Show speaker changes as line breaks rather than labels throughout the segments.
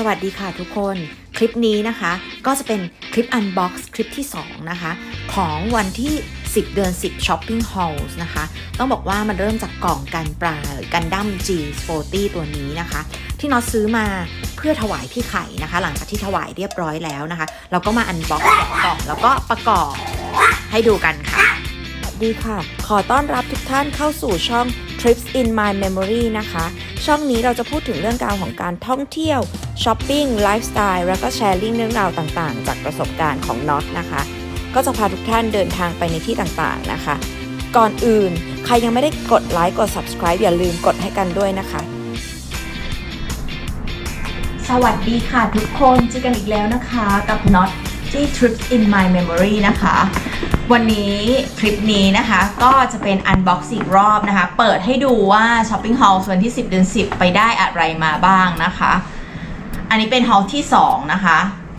สวัสดีค่ะทุกคน คลิปนี้นะคะ ก็จะเป็นคลิป Unbox คลิปที่ 2 นะคะ ของวันที่ 10 เดือน 10 Shopping Halls นะคะ ต้องบอกว่ามันเริ่มจากกล่องกันปลากันดั้ม G40 ตัวนี้นะคะ ที่น็อตซื้อมาเพื่อถวายพี่ไข่นะคะ หลังจากที่ถวายเรียบร้อยแล้วนะคะ เราก็มา Unbox แกะกล่องแล้วก็ประกอบให้ดูกันค่ะ ดีค่ะ ขอต้อนรับทุกท่านเข้าสู่ช่อง Trips in My Memory นะคะ ช่องนี้เราจะพูดถึงเรื่องราวของการท่องเที่ยวช้อปปิ้งไลฟ์สไตล์แล้วก็แชร์ลิงเรื่องราวต่างๆ จากประสบการณ์ของน็อตนะคะ ก็จะพาทุกท่านเดินทางไปในที่ต่างๆนะคะ ก่อนอื่นใครยังไม่ได้กดไลค์กด subscribe อย่าลืมกดให้กันด้วยนะคะ
สวัสดีค่ะทุกคนเจอกันอีกแล้วนะคะ กับ Not ที่ Trip in My Memory นะคะ วันนี้คลิปนี้นะคะก็จะเป็น Unbox อีกรอบนะคะ เปิดให้ดูว่า Shopping Hall วันที่ 10 เดือน 10 ไปได้อะไรมาบ้างนะคะ อันนี้เป็น Hall ที่ 2 นะคะ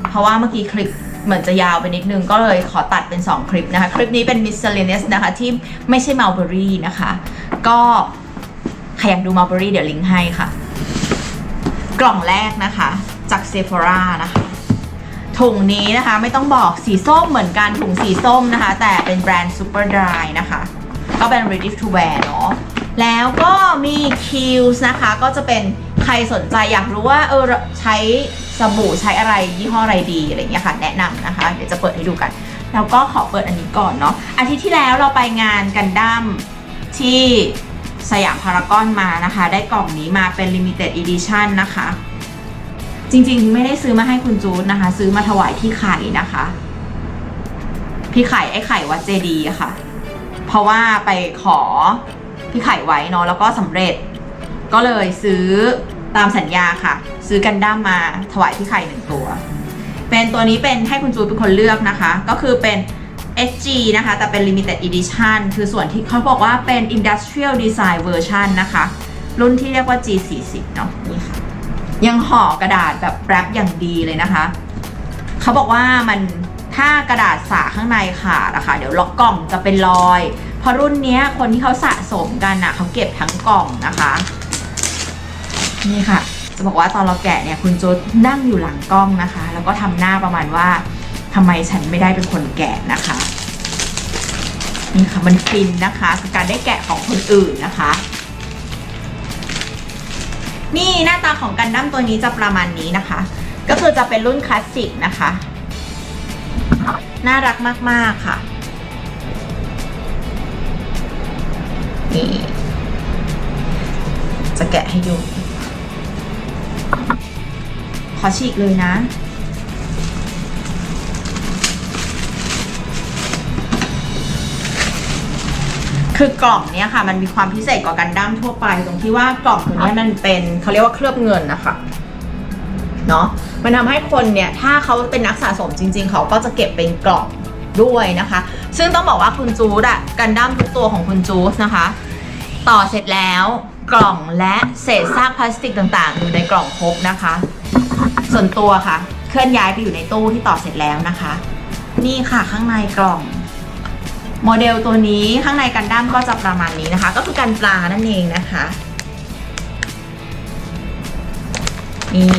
เพราะว่าเมื่อกี้คลิปเหมือนจะยาวไปนิดนึงก็เลยขอตัดเป็น 2 คลิปนะคะ คลิปนี้เป็น Miscellaneous นะคะที่ไม่ใช่ Mulberry นะคะ ก็ใครอยากดู Mulberry เดี๋ยวลิงก์ให้ค่ะ กล่องแรกนะคะ จาก Sephora นะคะ ถุงนี้นะคะไม่ต้องบอกสีส้มเหมือนกันถุงสีส้มนะคะ แต่เป็นแบรนด์ Super Dry นะคะ ก็เป็น ready to wear เนาะแล้วก็มี Kills นะคะ ก็จะเป็นใครสนใจอยากรู้ว่าเออใช้สบู่ใช้อะไรยี่ห้ออะไรดีอะไรเงี้ยค่ะ แนะนำนะคะ เดี๋ยวจะเปิดให้ดูกัน แล้วก็ขอเปิดอันนี้ก่อนเนาะอาทิตย์ที่แล้วเราไปงานกันดั้มที่สยามพารากอนมานะคะ ได้กล่องนี้มาเป็น limited edition นะคะ จริงๆ ไม่ได้ซื้อมาให้คุณจูดนะคะ ซื้อมาถวายพี่ไข่นะคะ พี่ไข่ไอ้ไข่วัดเจดีค่ะ เพราะว่าไปขอพี่ไข่ไว้เนาะแล้วก็สำเร็จ ก็เลยซื้อตามสัญญาค่ะ ซื้อกันด้ามมาถวายพี่ไข่หนึ่งตัว เป็นตัวนี้เป็นให้คุณจูดเป็นคนเลือกนะคะ ก็คือเป็น SG นะคะ แต่เป็น limited edition คือส่วนที่เขาบอกว่าเป็น industrial design version นะคะ รุ่นที่เรียกว่า G40 เนาะนี่ค่ะ ยังห่อกระดาษแบบแรปอย่างดีเลยนะคะ เขาบอกว่ามันถ้ากระดาษสาข้างในขาดอะคะ่ะเดี๋ยวล็อกกล่องจะเป็นรอย เพราะรุ่นนี้คนที่เขาสะสมกันอะเขาเก็บทั้งกล่องนะคะ นี่ค่ะ จะบอกว่าตอนเราแกะเนี่ยคุณโจนั่งอยู่หลังกล้องนะคะ แล้วก็ทำหน้าประมาณว่าทำไมฉันไม่ได้เป็นคนแกะนะคะนี่ค่ะมันฟินนะคะคือการได้แกะของคนอื่นนะคะ นี่หน้าตาของกันดั้มตัวนี้จะประมาณนี้นะคะ ก็คือจะเป็นรุ่นคลาสสิกนะคะ น่ารักมาก ๆ ค่ะนี่จะแกะให้ดู ขอฉีกเลยนะ คือกล่องเนี้ยค่ะ มันมีความพิเศษกว่ากันดั้มทั่วไปตรงที่ว่ากล่องตัวเนี้ยมันเป็นเขาเรียกว่าเคลือบเงินนะคะเนาะมันทำให้คนเนี่ยถ้าเขาเป็นนักสะสมจริง ๆ เขาก็จะเก็บเป็นกล่องด้วยนะคะ ซึ่งต้องบอกว่าคุณจูดอะกันดั้มทุกตัวของคุณจูสนะคะ ต่อเสร็จแล้วกล่องและเศษซากพลาสติกต่างๆ อยู่ในกล่องครบนะคะ ส่วนตัวค่ะ เคลื่อนย้ายไปอยู่ในตู้ที่ต่อเสร็จแล้วนะคะ นี่ค่ะข้างในกล่อง โมเดลตัวนี้ข้างในกันดั้มก็จะประมาณนี้นะคะ ก็คือกันปลานั่นเองนะคะนี่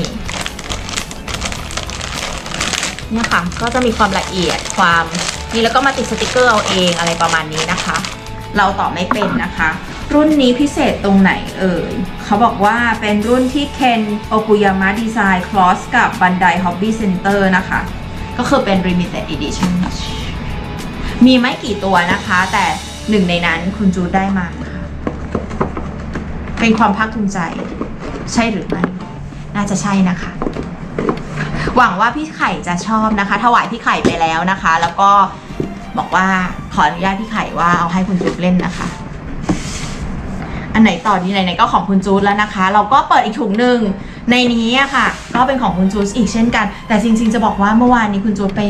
เนี่ยค่ะก็จะมีความละเอียดความนี่แล้วก็มาติดสติกเกอร์เอาเองอะไรประมาณนี้นะคะ เราต่อไม่เป็นนะคะ รุ่นนี้พิเศษตรงไหนเอ่ยเขาบอกว่าเป็นรุ่นที่เคนโอกุยามะดีไซน์คลอสกับบันไดฮอบบี้เซ็นเตอร์นะคะ ก็คือเป็น limited edition มีไม่กี่ตัวนะคะ แต่หนึ่งในนั้นคุณจูดได้มาค่ะเป็นความภาคภูมิใจ ใช่หรือไม่น่าจะใช่นะคะ หวังว่าพี่ไข่จะชอบนะคะ ถวายพี่ไข่ไปแล้วนะคะ แล้วก็บอกว่าขออนุญาตพี่ไข่ว่าเอาให้คุณจูดเล่นนะคะ อันไหนต่อดีไหนๆก็ของคุณจูดแล้วนะคะ เราก็เปิดอีกถุงหนึ่งในนี้อะค่ะ ก็เป็นของคุณจูดอีกเช่นกัน แต่จริง ๆ จะบอกว่าเมื่อวานนี้คุณจูดไป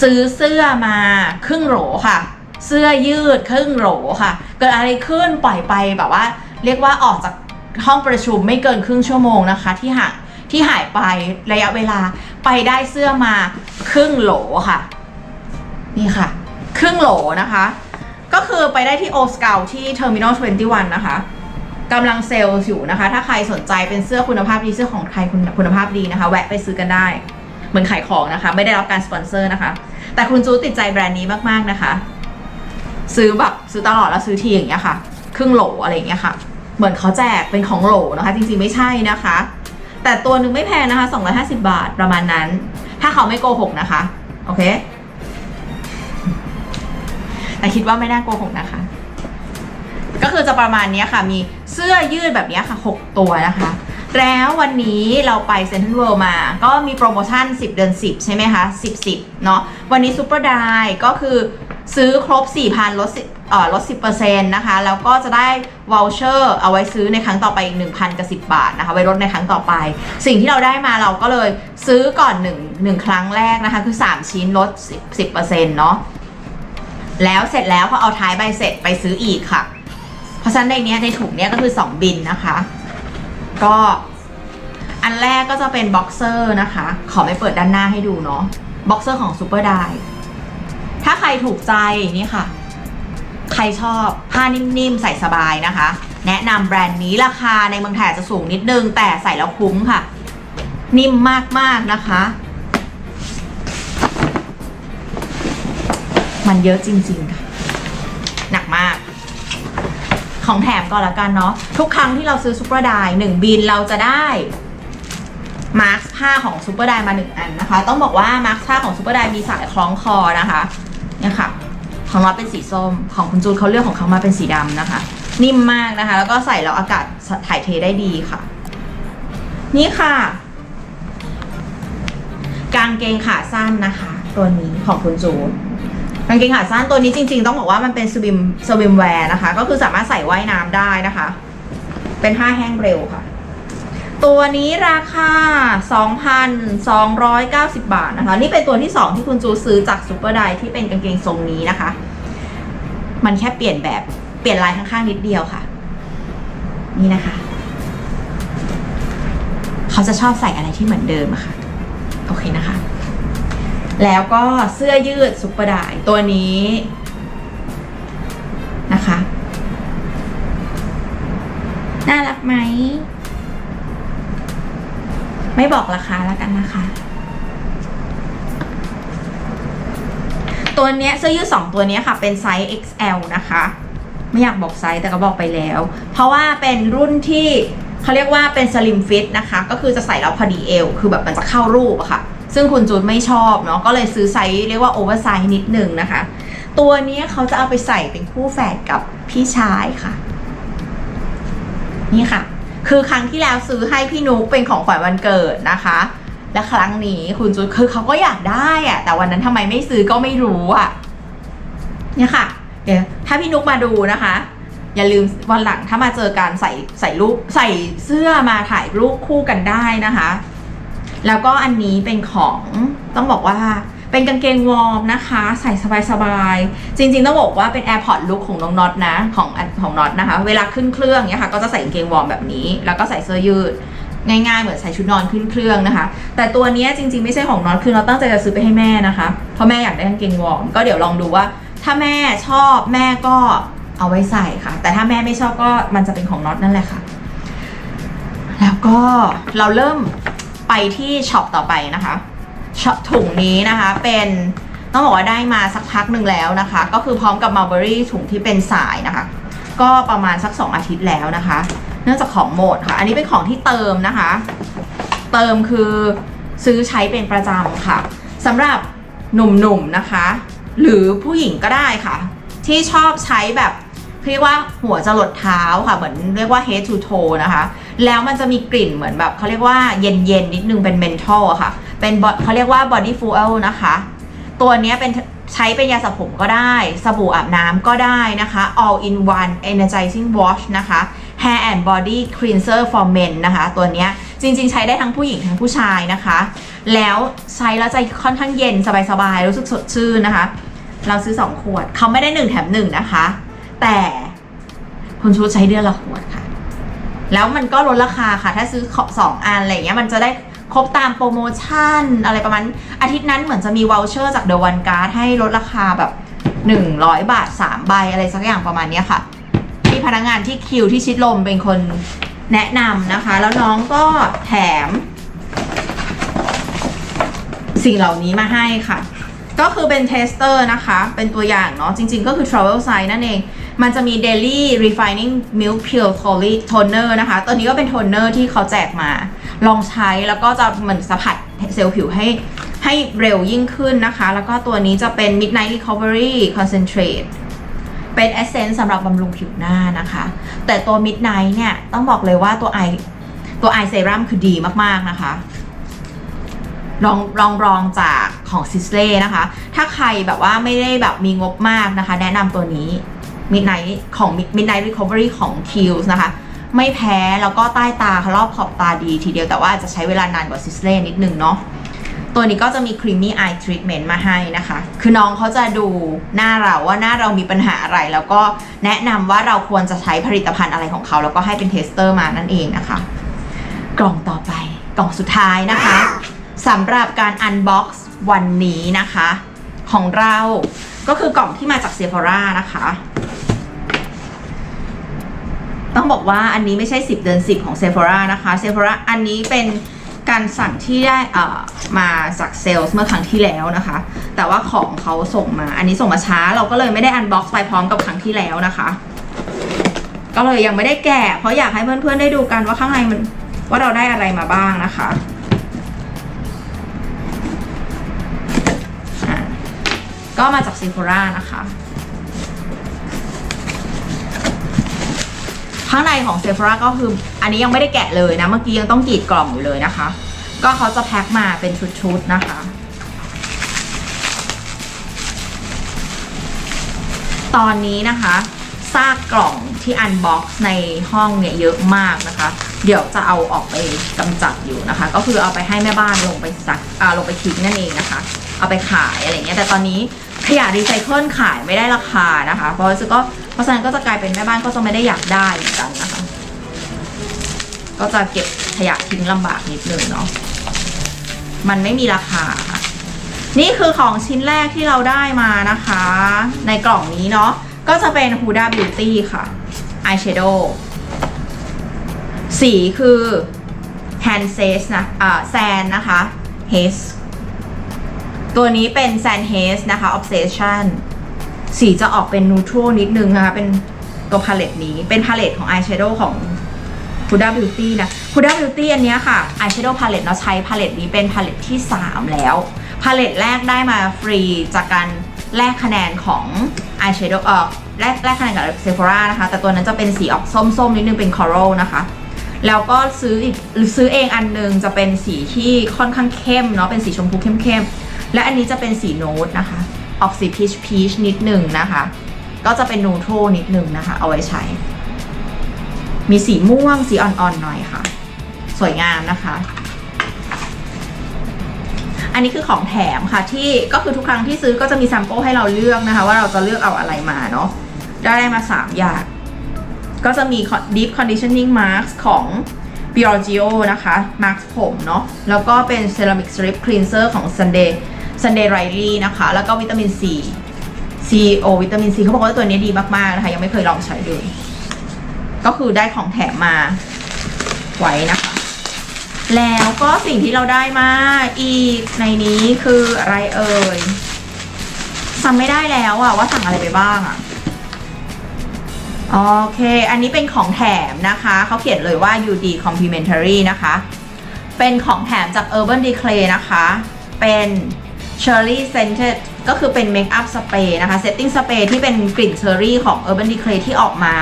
ซื้อเสื้อมาครึ่งโหลค่ะ เสื้อยืดครึ่งโหลค่ะ เกิดอะไรขึ้นปล่อยไปแบบว่า เรียกว่าออกจากห้องประชุมไม่เกินครึ่งชั่วโมงนะคะ ที่หายที่หายไประยะเวลาไปได้เสื้อมาครึ่งโหลค่ะ นี่ค่ะ ครึ่งโหลนะคะ ก็คือไปได้ที่โอสเกลที่เทอร์มินอล21 นะคะกำลังเซลล์อยู่นะคะ ถ้าใครสนใจเป็นเสื้อคุณภาพดีเสื้อของไทยคุณคุณภาพดีนะคะ แวะไปซื้อกันได้ เหมือนขายของนะคะ ไม่ได้รับการสปอนเซอร์นะคะ แต่คุณจูติดใจแบรนด์นี้มากๆนะคะ ซื้อแบบซื้อตลอดแล้วซื้อทีอย่างเงี้ยค่ะ ครึ่งโหลอะไรอย่างเงี้ยค่ะ เหมือนเขาแจกเป็นของโหลนะคะ จริงๆไม่ใช่นะคะ แต่ตัวหนึ่งไม่แพงนะคะ 250 บาทประมาณนั้น ถ้าเขาไม่โกหกนะคะ โอเค แต่คิดว่าไม่น่าโกหกนะคะ ก็คือจะประมาณนี้ค่ะ มีเสื้อยืดแบบเนี้ยค่ะ 6 ตัวนะคะ แล้ววันนี้เราไปเซ็นทรัลเวิลด์มา ก็มีโปรโมชั่น 10 เดือน 10 ใช่ไหมคะ 10 10 เนาะวันนี้ซูเปอร์ไดก็คือซื้อครบ 4,000 ลด10เอ่อลด 10%นะคะ แล้วก็จะได้วอลเชอร์เอาไว้ซื้อในครั้งต่อไปอีก 1,000กับ10 บาทนะคะ ไว้ลดในครั้งต่อไป สิ่งที่เราได้มาเราก็เลยซื้อก่อน 1 1 ครั้งแรกนะคะ คือ 3 ชิ้นลด 10%เนาะแล้วเสร็จแล้วพอเอาท้ายใบเสร็จไปซื้ออีกค่ะ เพราะฉะนั้นในนี้ในถุงเนี้ยก็คือ 2 บินนะคะ ก็อันแรกก็จะเป็นบ็อกเซอร์นะคะ ขอไม่เปิดด้านหน้าให้ดูเนาะบ็อกเซอร์ของซูเปอร์ไดถ้าใครถูกใจนี่ค่ะ ใครชอบผ้านิ่มๆ ใส่สบายนะคะ แนะนำแบรนด์นี้ราคาในเมืองไทยจจะสูงนิดนึง แต่ใส่แล้วคุ้มค่ะ นิ่มมากๆนะคะ มันเยอะจริงๆค่ะ หนักมาก ของแถมก่อนละกันเนาะทุกครั้งที่เราซื้อซูเปอร์ไดหนึ่งบินเราจะได้มาร์คผ้าของซูเปอร์ไดมาหนึ่งอันนะคะ ต้องบอกว่ามาร์คผ้าของซูเปอร์ไดมีสายคล้องคอนะคะเนี่ยค่ะของเราเป็นสีส้มของคุณจูนเขาเลือกของเขามาเป็นสีดำนะคะ นิ่มมากนะคะ แล้วก็ใส่แล้วอากาศถ่ายเทได้ดีค่ะ นี่ค่ะกางเกงขาสั้นนะคะ ตัวนี้ของคุณจูน กางเกงขาสั้นตัวนี้จริง ๆ ต้องบอกว่ามันเป็นสวิมสวิมแวร์นะคะ ก็คือสามารถใส่ว่ายน้ำได้นะคะ เป็นผ้าแห้งเร็วค่ะ ตัวนี้ราคา 2,290 บาทนะคะ นี่เป็นตัวที่ 2 ที่คุณจูซื้อจากซูเปอร์ไดที่เป็นกางเกงทรงนี้นะคะ มันแค่เปลี่ยนแบบเปลี่ยนลายข้างๆนิดเดียวค่ะ นี่นะคะ เขาจะชอบใส่อะไรที่เหมือนเดิมอะค่ะ โอเคนะคะ แล้วก็เสื้อยืดซุปเปอร์ไดายตัวนี้นะคะ น่ารักไหม ไม่บอกราคาแล้วกันนะคะ ตัวเนี้ยเสื้อยืดสองตัวนี้ค่ะ เป็นไซส์ XL นะคะ ไม่อยากบอกไซส์แต่ก็บอกไปแล้ว เพราะว่าเป็นรุ่นที่เขาเรียกว่าเป็นสลิมฟิตนะคะ ก็คือจะใส่แล้วพอดีเอว คือแบบมันจะเข้ารูปอะค่ะ ซึ่งคุณจูนไม่ชอบเนาะก็เลยซื้อไซส์เรียกว่าโอเวอร์ไซส์นิดหนึ่งนะคะ ตัวนี้เขาจะเอาไปใส่เป็นคู่แฝดกับพี่ชายค่ะ นี่ค่ะ คือครั้งที่แล้วซื้อให้พี่นุ๊กเป็นของขวัญวันเกิดนะคะ และครั้งนี้คุณจูนคือเขาก็อยากได้อะแต่วันนั้นทำไมไม่ซื้อก็ไม่รู้อะเนี่ยค่ะ เดี๋ยวถ้าพี่นุ๊กมาดูนะคะอย่าลืมวันหลังถ้ามาเจอกันใส่ใส่รูปใส่เสื้อมาถ่ายรูปคู่กันได้นะคะ แล้วก็อันนี้เป็นของต้องบอกว่าเป็นกางเกงวอร์มนะคะ ใส่สบายๆ จริงๆ ต้องบอกว่าเป็น AirPod Look ของน้องน็อตนะ ของของน็อตนะคะ เวลาขึ้นเครื่องเนี่ยค่ะ ก็จะใส่กางเกงวอร์มแบบนี้ แล้วก็ใส่เสื้อยืด ง่ายๆ เหมือนใส่ชุดนอนขึ้นเครื่องนะคะ แต่ตัวนี้จริงๆ ไม่ใช่ของน็อตคือเราตั้งใจจะซื้อไปให้แม่นะคะ เพราะแม่อยากได้กางเกงวอร์มก็เดี๋ยวลองดูว่า ถ้าแม่ชอบแม่ก็เอาไว้ใส่ค่ะ แต่ถ้าแม่ไม่ชอบก็มันจะเป็นของน็อตนั่นแหละค่ะ แล้วก็เราเริ่ม ไปที่ช็อปต่อไปนะคะช็อปถุงนี้นะคะเป็นต้องบอกว่าได้มาสักพักหนึ่งแล้วนะคะ ก็คือพร้อมกับ Mulberry ถุงที่เป็นสายนะคะ ก็ประมาณสัก 2 อาทิตย์แล้วนะคะ เนื่องจากของหมดค่ะ อันนี้เป็นของที่เติมนะคะ เติมคือซื้อใช้เป็นประจำค่ะสำหรับหนุ่มๆนะคะ หรือผู้หญิงก็ได้ค่ะ ที่ชอบใช้แบบ เรียกว่าหัวจะหลดเท้าค่ะ เหมือนเรียกว่า head to toe นะคะ แล้วมันจะมีกลิ่นเหมือนแบบเขาเรียกว่าเย็นๆนิดนึงเป็น menthol ค่ะ เป็นเขาเรียกว่า body fuel นะคะ ตัวนี้เป็นใช้เป็นยาสระผมก็ได้ สบู่อาบน้ำก็ได้นะคะ all in one energizing wash นะคะ hair and body cleanser for men นะคะ ตัวนี้จริง ๆ ใช้ได้ทั้งผู้หญิงทั้งผู้ชายนะคะ แล้วใช้แล้วใจค่อนข้างเย็นสบายๆรู้สึกสดชื่นนะคะ เราซื้อ 2 ขวดเขาไม่ได้ 1 แถม 1 นะคะ แต่คุณชูใช้เดือนละขวดค่ะ แล้วมันก็ลดราคาค่ะ ถ้าซื้อสองอันอะไรเงี้ยมันจะได้ครบตามโปรโมชั่น อะไรประมาณอาทิตย์นั้นเหมือนจะมีว o ลเชอร์จากเดอะวันการ์ดให้ลดราคาแบบ 100 บาท 3 ใบอะไรสักอย่างประมาณนี้ค่ะที่พนักงานที่คิวที่ชิดลมเป็นคนแนะนำนะคะ แล้วน้องก็แถม สิ่งเหล่านี้มาให้ค่ะ ก็คือเป็นเทสเตอร์นะคะ เป็นตัวอย่างเนาะจริง ๆ ก็คือ travel size นั่นเอง มันจะมี daily refining milk pure toner นะคะ ตัวนี้ก็เป็นโทนเนอร์ที่เขาแจกมา ลองใช้แล้วก็จะเหมือนสัมผัสเซลล์ผิวให้ให้เร็วยิ่งขึ้นนะคะ แล้วก็ตัวนี้จะเป็น midnight recovery concentrate เป็น essence สำหรับบำรุงผิวหน้านะคะ แต่ตัว midnight เนี่ย ต้องบอกเลยว่าตัวไอตัวไอเซรั่มคือดีมาก ๆ นะคะลองลองรองจากของซิสเล่นะคะ ถ้าใครแบบว่าไม่ได้แบบมีงบมากนะคะ แนะนำตัวนี้ Midnight ของ Midnight Recovery ของ Kiehl's นะคะ ไม่แพ้แล้วก็ใต้ตาเขารอบขอบตาดีทีเดียวแต่ว่าจะใช้เวลานานกว่าซิสเล่นิดนึงเนาะตัวนี้ก็จะมี Creamy Eye Treatment มาให้นะคะ คือน้องเขาจะดูหน้าเราว่าหน้าเรามีปัญหาอะไร แล้วก็แนะนำว่าเราควรจะใช้ผลิตภัณฑ์อะไรของเขา แล้วก็ให้เป็นเทสเตอร์มานั่นเองนะคะ กล่องต่อไป กล่องสุดท้ายนะคะสำหรับการอันบ็อกซ์วันนี้นะคะ ของเราก็คือกล่องที่มาจากเซฟ h รานะคะ ต้องบอกว่าอันนี้ไม่ใช่ 10 เดือน 10 ของเซฟ h รานะคะเซฟ h ราอันนี้เป็นการสั่งที่ได้เอ่อมาจากเซลล์เมื่อครั้งที่แล้วนะคะ แต่ว่าของเขาส่งมา อันนี้ส่งมาช้า เราก็เลยไม่ได้อันบ็อกซ์ไปพร้อมกับครั้งที่แล้วนะคะ ก็เลยยังไม่ได้แกะ เพราะอยากให้เพื่อนๆได้ดูกันว่าข้างในมันว่าเราได้อะไรมาบ้างนะคะก็มาจากซีโฟรานะคะ ข้างในของเซฟราก็คือ อันนี้ยังไม่ได้แกะเลยนะ เมื่อกี้ยังต้องกรีดกล่องอยู่เลยนะคะ ก็เขาจะแพ็คมาเป็นชุดๆนะคะ ตอนนี้นะคะซากกล่องที่อันบ็อกซ์ในห้องเนี่ยเยอะมากนะคะ เดี๋ยวจะเอาออกไปกำจัดอยู่นะคะ ก็คือเอาไปให้แม่บ้านลงไปซักอ่าลงไปทิ้งนั่นเองนะคะ เอาไปขายอะไรเงี้ยแต่ตอนนี้ขยะรีไซเคิลขายไม่ได้ราคานะคะ เพราะฉะนั้นก็ เพราะฉะนั้นก็จะกลายเป็นแม่บ้านก็จะไม่ได้อยากได้เหมือนกันนะคะ ก็จะเก็บขยะทิ้งลำบากนิดนึงเนาะมันไม่มีราคา นี่คือของชิ้นแรกที่เราได้มานะคะ ในกล่องนี้เนาะก็จะเป็น Huda Beauty ค่ะ Eyeshadow สีคือ Hand s a z e นะอ่าแซนนะคะ Haze ตัวนี้เป็น Sand h a s นะคะ Obsession สีจะออกเป็น neutral นิดนึงนะคะเป็นตัวพาเลตนี้เป็นพาเลตของ Eyeshadow ของ Huda Beauty นะ Huda Beauty อันนี้ค่ะ Eyeshadow Palette เราใช้พาเลตนี้เป็นพาเลตที่ 3 แล้ว พาเลตแรกได้มาฟรีจากการแลกคะแนนของ Eyeshadow เอ่อแลกแลกคะแนนกับ Sephora นะคะ แต่ตัวนั้นจะเป็นสีออกส้มๆนิดนึงเป็น Coral นะคะ แล้วก็ซื้ออีกซื้อเองอันนึงจะเป็นสีที่ค่อนข้างเข้มเนาะเป็นสีชมพูเข้มๆและอันนี้จะเป็นสีโน้ตนะคะ ออกสีพีชพีชนิดหนึ่งนะคะ ก็จะเป็นนูโทรนิดหนึ่งนะคะ เอาไว้ใช้ มีสีม่วงสีอ่อนๆหน่อยค่ะ สวยงามนะคะ อันนี้คือของแถมค่ะที่ก็คือทุกครั้งที่ซื้อก็จะมีแซมเปิลให้เราเลือกนะคะ ว่าเราจะเลือกเอาอะไรมาเนาะได้มา 3 อย่าง ก็จะมี Deep Conditioning Mask ของ Biorgio นะคะ Mask ผมเนาะแล้วก็เป็น Ceramic Strip Cleanser ของ Sunday Sunday Riley นะคะ แล้วก็วิตามิน C CEO วิตามิน C เขาบอกว่าตัวนี้ดีมาก ๆ นะคะ ยังไม่เคยลองใช้เลยก็คือได้ของแถมมาไว้นะคะ แล้วก็สิ่งที่เราได้มาอีกในนี้คืออะไรเอ่ยจำไม่ได้แล้วอะว่าสั่งอะไรไปบ้างอะโอเค อันนี้เป็นของแถมนะคะ เขาเขียนเลยว่า UD complimentary นะคะ เป็นของแถมจาก Urban Decay นะคะ เป็น Cherry Scented ก็คือเป็นเมคอัพสเปรย์นะคะ Setting Spray ที่เป็นกลิ่นเชอร์รี่ของ Urban Decay ที่ออกมา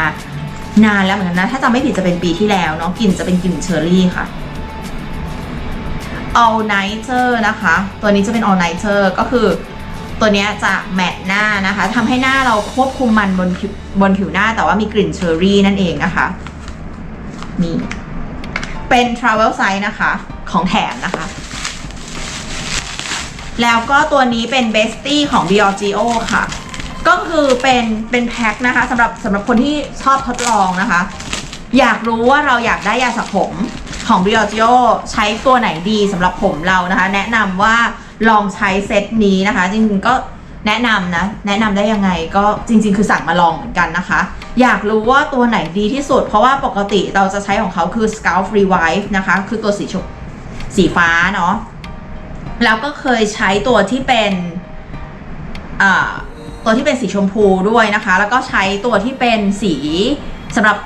นานแล้วเหมือนกันนะ ถ้าจำไม่ผิดจะเป็นปีที่แล้วเนาะกลิ่นจะเป็นกลิ่นเชอร์รี่ค่ะ all nighter นะคะ ตัวนี้จะเป็น all nighter ก็คือตัวนี้จะแมตต์หน้านะคะทำให้หน้าเราควบคุมมันบนบนผิวหน้าแต่ว่ามีกลิ่นเชอร์รี่นั่นเองนะคะนี่เป็น travel size นะคะ ของแถมนะคะ แล้วก็ตัวนี้เป็น bestie ของ Biorgio ค่ะ ก็คือเป็นเป็นแพ็คนะคะสำหรับสำหรับคนที่ชอบทดลองนะคะ อยากรู้ว่าเราอยากได้ยาสระผมของ Biorgio ใช้ตัวไหนดีสำหรับผมเรานะคะ แนะนำว่าลองใช้เซตนี้นะคะ จริงๆก็แนะนำนะ แนะนำได้ยังไงก็จริง ๆ คือสั่งมาลองเหมือนกันนะคะ อยากรู้ว่าตัวไหนดีที่สุด เพราะว่าปกติเราจะใช้ของเขาคือ Scalp Revive นะคะ คือตัวสีชมสีฟ้าเนาะ แล้วก็เคยใช้ตัวที่เป็นตัวที่เป็นสีชมพูด้วยนะคะ แล้วก็ใช้ตัวที่เป็นสีสำหรับ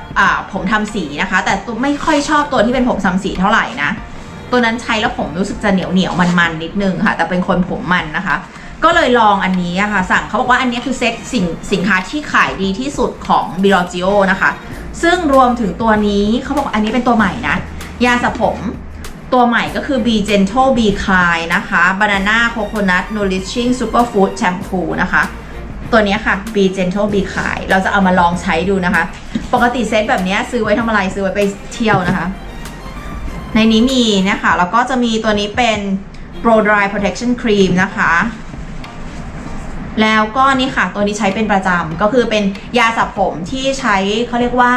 ผมทำสีนะคะ แต่ตัวไม่ค่อยชอบตัวที่เป็นผมทำสีเท่าไหร่นะ ตัวนั้นใช้แล้วผมรู้สึกจะเหนียวเหนียวมันมันนิดนึงค่ะ แต่เป็นคนผมมันนะคะ ก็เลยลองอันนี้อะค่ะ สั่งเขาบอกว่าอันนี้คือเซ็ตสินสินค้าที่ขายดีที่สุดของ b i l o g i o นะคะ ซึ่งรวมถึงตัวนี้เขาบอกอันนี้เป็นตัวใหม่นะ ยาสระผม ตัวใหม่ก็คือ B Gentle B Cry นะคะ Banana Coconut Nourishing Superfood Shampoo นะคะ ตัวนี้ค่ะ B Gentle B Cry เราจะเอามาลองใช้ดูนะคะ ปกติเซตแบบนี้ซื้อไว้ทำอะไรซื้อไว้ไปเที่ยวนะคะ ในนี้มีนะคะ แล้วก็จะมีตัวนี้เป็น Pro Dry Protection Cream นะคะแล้วก็นี่ค่ะ ตัวนี้ใช้เป็นประจำก็คือเป็นยาสระผมที่ใช้เขาเรียกว่า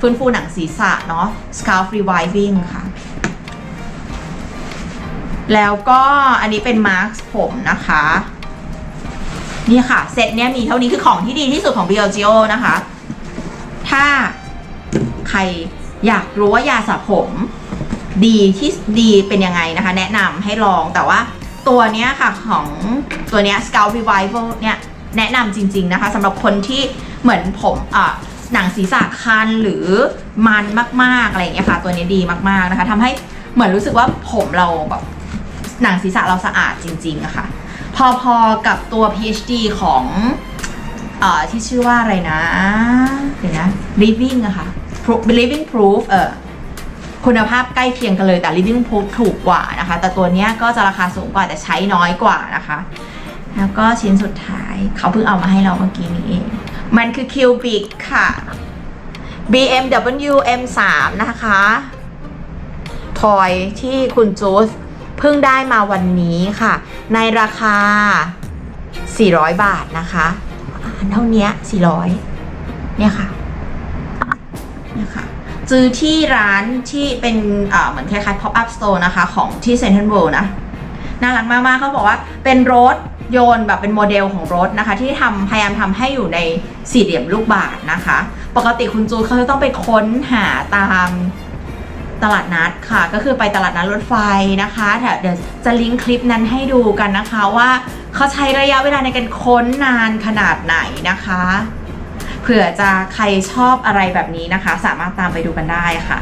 ฟื้นฟูหนังศีรษะเนาะ Scalp Reviving ค่ะ แล้วก็อันนี้เป็นมาร์คผมนะคะ นี่ค่ะ เซตเนี้ยมีเท่านี้คือของที่ดีที่สุดของ b i o g i o นะคะ ถ้าใครอยากรู้ว่ายาสระผมดีที่ดีเป็นยังไงนะคะ แนะนำให้ลองแต่ว่าตัวเนี้ยค่ะของตัวเนี้ย Scalp Revival เนี่ยแนะนำจริง ๆนะคะสำหรับคนที่เหมือนผมอะหนังศีรษะคันหรือมันมากๆอะไรอย่างเงี้ยค่ะ ตัวนี้ดีมากๆนะคะทำให้เหมือนรู้สึกว่าผมเราแบบ หนังศีรษะเราสะอาดจริงๆอะค่ะ พอๆกับตัว PhD ของเอ่อที่ชื่อว่าอะไรนะเดี๋ยวนะ Living อะค่ะ Living Proof เออคุณภาพใกล้เคียงกันเลยแต่ Living Proof ถูกกว่านะคะ แต่ตัวเนี้ยก็จะราคาสูงกว่าแต่ใช้น้อยกว่านะคะ แล้วก็ชิ้นสุดท้ายเขาเพิ่งเอามาให้เราเมื่อกี้นี้เอง มันคือ Cubic ค่ะ BMW M3 นะคะ ทอยที่คุณจูส เพิ่งได้มาวันนี้ค่ะ ในราคา 400 บาทนะคะเท่านี้400 เนี่ยค่ะเนี่ยค่ะซื้อที่ร้านที่เป็นเหมือนคล้ายๆ pop up store นะคะ ของที่ Central World นะ น่ารักมากๆเขาบอกว่าเป็นรถยนต์แบบเป็นโมเดลของรถนะคะ ที่ทำพยายามทำให้อยู่ในสี่เหลี่ยมลูกบาศก์นะคะ ปกติคุณจูเขาจะต้องไปค้นหาตาม ตลาดนัดค่ะ ก็คือไปตลาดนัดรถไฟนะคะเดี๋ยวเดี๋ยวจะลิงก์คลิปนั้นให้ดูกันนะคะว่าเขาใช้ระยะเวลาในการค้นนานขนาดไหนนะคะเผื่อจะใครชอบอะไรแบบนี้นะคะ สามารถตามไปดูกันได้ค่ะ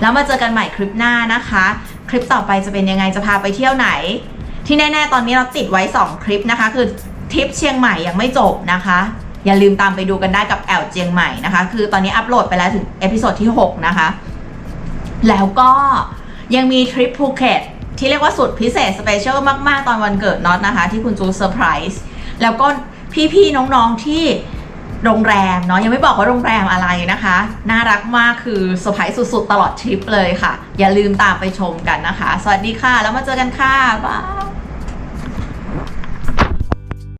แล้วมาเจอกันใหม่คลิปหน้านะคะ คลิปต่อไปจะเป็นยังไงจะพาไปเที่ยวไหน ที่แน่ ๆ ตอนนี้เราติดไว้ 2 คลิปนะคะ คือทริปเชียงใหม่ยังไม่จบนะคะ อย่าลืมตามไปดูกันได้กับแอลเจียงใหม่นะคะ คือตอนนี้อัปโหลดไปแล้วถึงเอพิโซดที่ 6 นะคะ แล้วก็ยังมีทริปภูเก็ตที่เรียกว่าสุดพิเศษสเปเชียลมาก ๆ ตอนวันเกิดน็อตนะคะ ที่คุณจูเซอร์ไพรส์แล้วก็พี่ ๆ น้อง ๆ ที่โรงแรมเนาะยังไม่บอกว่าโรงแรมอะไรนะคะ น่ารักมากคือเซอร์ไพรส์สุด ๆ ตลอดทริปเลยค่ะ อย่าลืมตามไปชมกันนะคะ สวัสดีค่ะ แล้วมาเจอกันค่ะบ๊าย